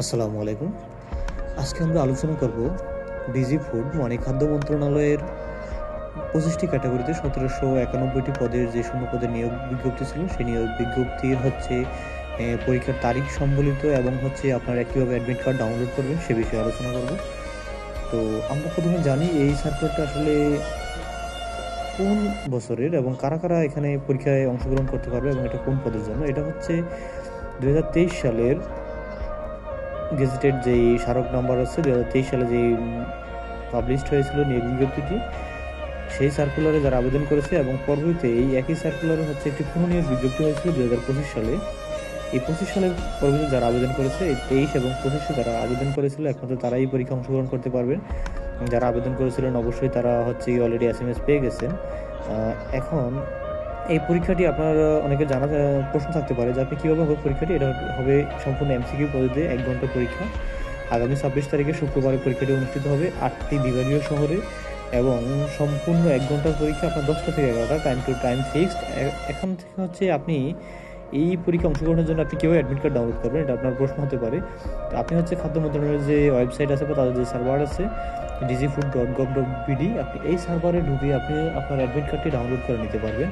আসসালামু আলাইকুম। আজকে আমরা আলোচনা করব ডিজি ফুড মানে খাদ্য মন্ত্রণালয়ের পঁচিশটি ক্যাটাগরিতে সতেরোশো একানব্বইটি পদের যে শূন্য পদের নিয়োগ বিজ্ঞপ্তি ছিল, সেই নিয়োগ বিজ্ঞপ্তির হচ্ছে পরীক্ষার তারিখ সম্বলিত এবং হচ্ছে আপনারা কীভাবে অ্যাডমিট কার্ড ডাউনলোড করবেন সে বিষয়ে আলোচনা করব। তো আমরা প্রথমে জানি এই সার্কুলারটা আসলে কোন বছরের এবং কারা কারা এখানে পরীক্ষায় অংশগ্রহণ করতে পারবে এবং এটা কোন পদের জন্য? এটা হচ্ছে দুহাজার তেইশ সালের গেজেটেড যেই স্মারক নাম্বার আছে, দুহাজার তেইশ সালে যেই পাবলিশড হয়েছিল নিয়োগ বিজ্ঞপ্তিটি, সেই সার্কুলারে যারা আবেদন করেছে এবং পরবর্তীতে এই একই সার্কুলারে হচ্ছে একটি পুনঃনিয়োগ বিজ্ঞপ্তি হয়েছিল দু হাজার পঁচিশ সালে। এই পঁচিশ সালের পরবর্তীতে যারা আবেদন করেছে, এই তেইশ এবং পঁচিশে যারা আবেদন করেছিল, একমাত্র তারাই পরীক্ষা অংশগ্রহণ করতে পারবেন। যারা আবেদন করেছিলেন, অবশ্যই তারা হচ্ছে অলরেডি এস এম এস পেয়ে গেছেন। এখন এই পরীক্ষাটি আপনার অনেকে জানা প্রশ্ন থাকতে পারে যে আপনি কীভাবে হবে পরীক্ষাটি? এটা হবে সম্পূর্ণ এমসিকিউ পদ্ধতিতে এক ঘণ্টা পরীক্ষা। আগামী ছাব্বিশ তারিখে শুক্রবারে পরীক্ষাটি অনুষ্ঠিত হবে আটটি বিভাগীয় শহরে এবং সম্পূর্ণ এক ঘণ্টার পরীক্ষা আপনার দশটা থেকে এগারোটা টাইম টু টাইম ফিক্সড এখন থেকে হচ্ছে আপনি এই পরীক্ষা অংশগ্রহণের জন্য আপনি কীভাবে অ্যাডমিট কার্ড ডাউনলোড করবেন? এটা আপনার প্রশ্ন হতে পারে। আপনি হচ্ছে খাদ্য মন্ত্রণালয়ের যে ওয়েবসাইট আছে বা তাদের যে সার্ভার আছে DG food dot gov dot BD আপনি এই সার্ভারে ঢুকে আপনি আপনার অ্যাডমিট কার্ডটি ডাউনলোড করে নিতে পারবেন।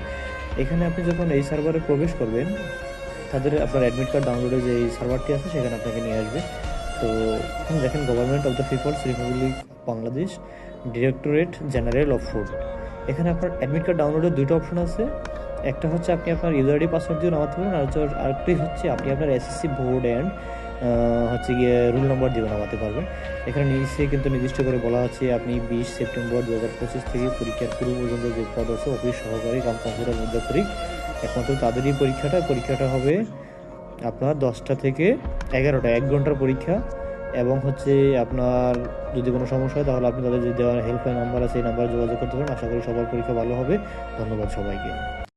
এখানে আপনি যখন এই সার্ভারে প্রবেশ করবেন, তাদের আপনার অ্যাডমিট কার্ড ডাউনলোডের যে এই সার্ভারটি আছে, সেখানে আপনাকে নিয়ে আসবে। তো এখানে দেখেন government of the people's republic Bangladesh directorate general of food এখানে আপনার অ্যাডমিট কার্ড ডাউনলোডের দুটো অপশন আছে। একটা হচ্ছে আপনি আপনার ইউজার আইডি পাসওয়ার্ড দিয়ে নামাতে পারেন, আর আরেকটি হচ্ছে আপনি আপনার এসএসসি বোর্ড অ্যান্ড হচ্ছে গিয়ে রুল নাম্বার দিয়ে নামাতে পারবেন এখানে নিচে কিন্তু নির্দিষ্ট করে বলা আছে, আপনি বিশ সেপ্টেম্বর দু হাজার পঁচিশ থেকে পরীক্ষার পূর্ব পর্যন্ত যে পদ আছে, অফিস, সহকারী কাম কম্পিউটার মুদ্রাক্ষরিক একমাত্র তাদেরই পরীক্ষাটা। পরীক্ষাটা হবে আপনার দশটা থেকে এগারোটা, এক ঘণ্টার পরীক্ষা। এবং হচ্ছে আপনার যদি কোনো সমস্যা হয়, তাহলে আপনি তাদের যে দেওয়ার হেল্পলাইন নাম্বার আছে, এই নাম্বারে যোগাযোগ করতে পারেন। আশা করি সবার পরীক্ষা ভালো হবে। ধন্যবাদ সবাইকে।